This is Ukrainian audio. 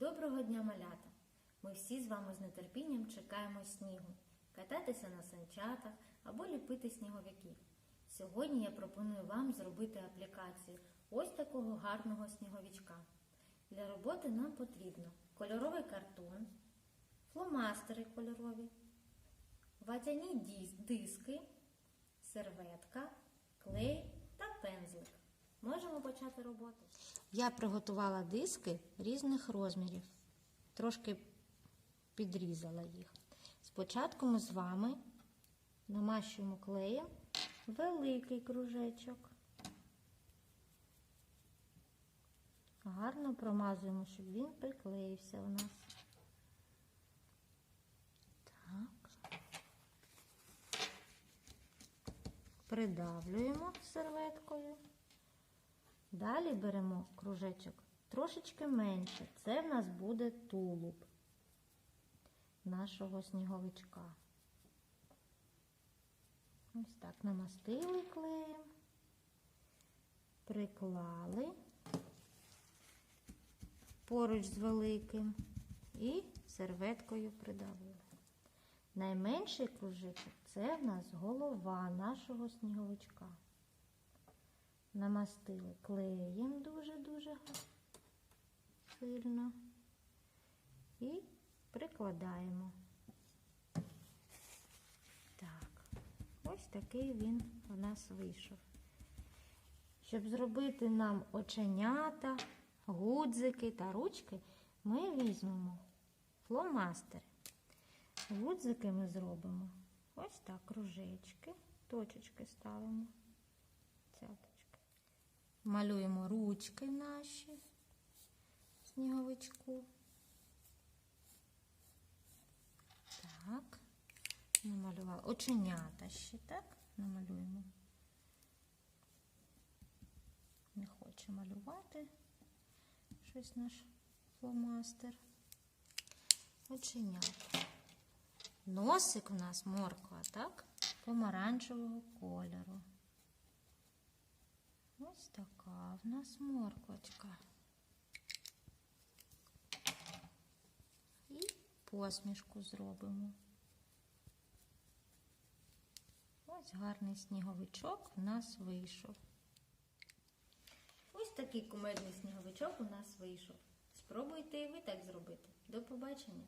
Доброго дня, малята! Ми всі з вами з нетерпінням чекаємо снігу, кататися на санчатах або ліпити сніговиків. Сьогодні я пропоную вам зробити аплікацію ось такого гарного сніговичка. Для роботи нам потрібно кольоровий картон, фломастери кольорові, ватяні диски, серветка, клей та пензлик. Можемо почати роботу. Я приготувала диски різних розмірів, трошки підрізала їх. Спочатку ми з вами намащуємо клеєм великий кружечок. Гарно промазуємо, щоб він приклеївся у нас. Придавлюємо серветкою. Далі беремо кружечок трошечки менше. Це в нас буде тулуб нашого сніговичка. Ось так намастили клеєм, приклали поруч з великим і серветкою придавили. Найменший кружечок це в нас голова нашого сніговичка намастили клеєм дуже-дуже сильно і прикладаємо. Так, ось такий він у нас вийшов. Щоб зробити нам оченята, гудзики та ручки, ми візьмемо фломастери. Гудзики ми зробимо ось так, кружечки, точечки ставимо. Малюємо ручки наші сніговичку. Так, намалювали. Оченята ще, так? Намалюємо. Не хоче малювати щось наш фломастер. Оченята. Носик у нас морква, так? Помаранчевого кольору. Ось така в нас морквочка. І посмішку зробимо. Ось гарний сніговичок у нас вийшов. Ось такий кумедний сніговичок у нас вийшов. Спробуйте і ви так зробити. До побачення!